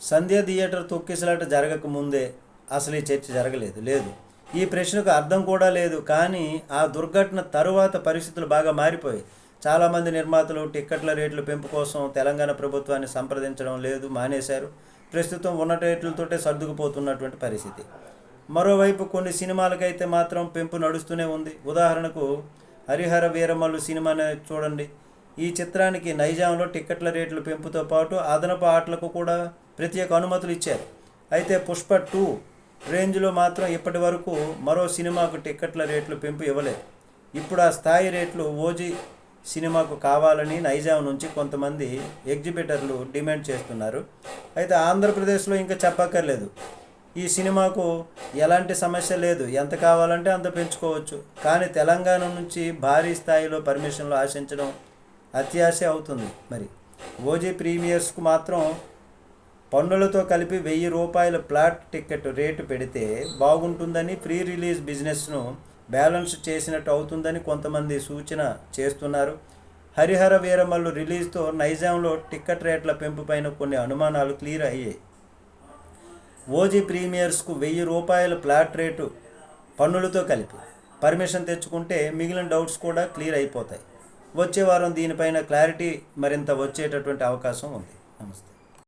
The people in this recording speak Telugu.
సంధ్య థియేటర్ తొక్కిసలాట జరగక ముందే అసలు ఈ చర్చ జరగలేదు లేదు. ఈ ప్రశ్నకు అర్థం కూడా లేదు కానీ ఆ దుర్ఘటన తరువాత పరిస్థితులు బాగా మారిపోయాయి. చాలామంది నిర్మాతలు టిక్కెట్ల రేట్ల పెంపు కోసం తెలంగాణ ప్రభుత్వాన్ని సంప్రదించడం లేదు మానేశారు. ప్రస్తుతం ఉన్న రేట్లతోటే సర్దుకుపోతున్నటువంటి పరిస్థితి. మరోవైపు కొన్ని సినిమాలకైతే మాత్రం పెంపు నడుస్తూనే ఉంది. ఉదాహరణకు హరిహర వీరమల్లు సినిమాని చూడండి. ఈ చిత్రానికి నైజాంలో టిక్కెట్ల రేట్లు పెంపుతో పాటు అదనపు ఆటలకు కూడా ప్రత్యేక అనుమతులు ఇచ్చారు. అయితే పుష్ప టూ రేంజ్లో మాత్రం ఇప్పటి వరకు మరో సినిమాకు టిక్కెట్ల రేట్లు పెంపు ఇవ్వలేదు. ఇప్పుడు ఆ స్థాయి రేట్లు ఓజీ సినిమాకు కావాలని నైజాం నుంచి కొంతమంది ఎగ్జిబిటర్లు డిమాండ్ చేస్తున్నారు. అయితే ఆంధ్రప్రదేశ్లో ఇంకా చెప్పక్కర్లేదు. ఈ సినిమాకు ఎలాంటి సమస్య లేదు. ఎంత కావాలంటే అంత పెంచుకోవచ్చు. కానీ తెలంగాణ నుంచి భారీ స్థాయిలో పర్మిషన్లు ఆశించడం అత్యాశ అవుతుంది మరి. ఓజీ ప్రీమియర్స్కు మాత్రం పన్నులతో కలిపి వెయ్యి రూపాయల ప్లాట్ టికెట్ రేటు పెడితే బాగుంటుందని ప్రీ రిలీజ్ బిజినెస్ను బ్యాలెన్స్ చేసినట్టు అవుతుందని కొంతమంది సూచన చేస్తున్నారు. హరిహర వీరమల్లు రిలీజ్తో నైజాంలో టికెట్ రేట్ల పెంపుపైన కొన్ని అనుమానాలు క్లియర్ అయ్యాయి. ఓజీ ప్రీమియర్స్కు వెయ్యి రూపాయల ప్లాట్ రేటు పన్నులతో కలిపి పర్మిషన్ తెచ్చుకుంటే మిగిలిన డౌట్స్ కూడా క్లియర్ అయిపోతాయి. వచ్చే వారం దీనిపైన క్లారిటీ మరింత వచ్చేటటువంటి అవకాశం ఉంది. నమస్తే.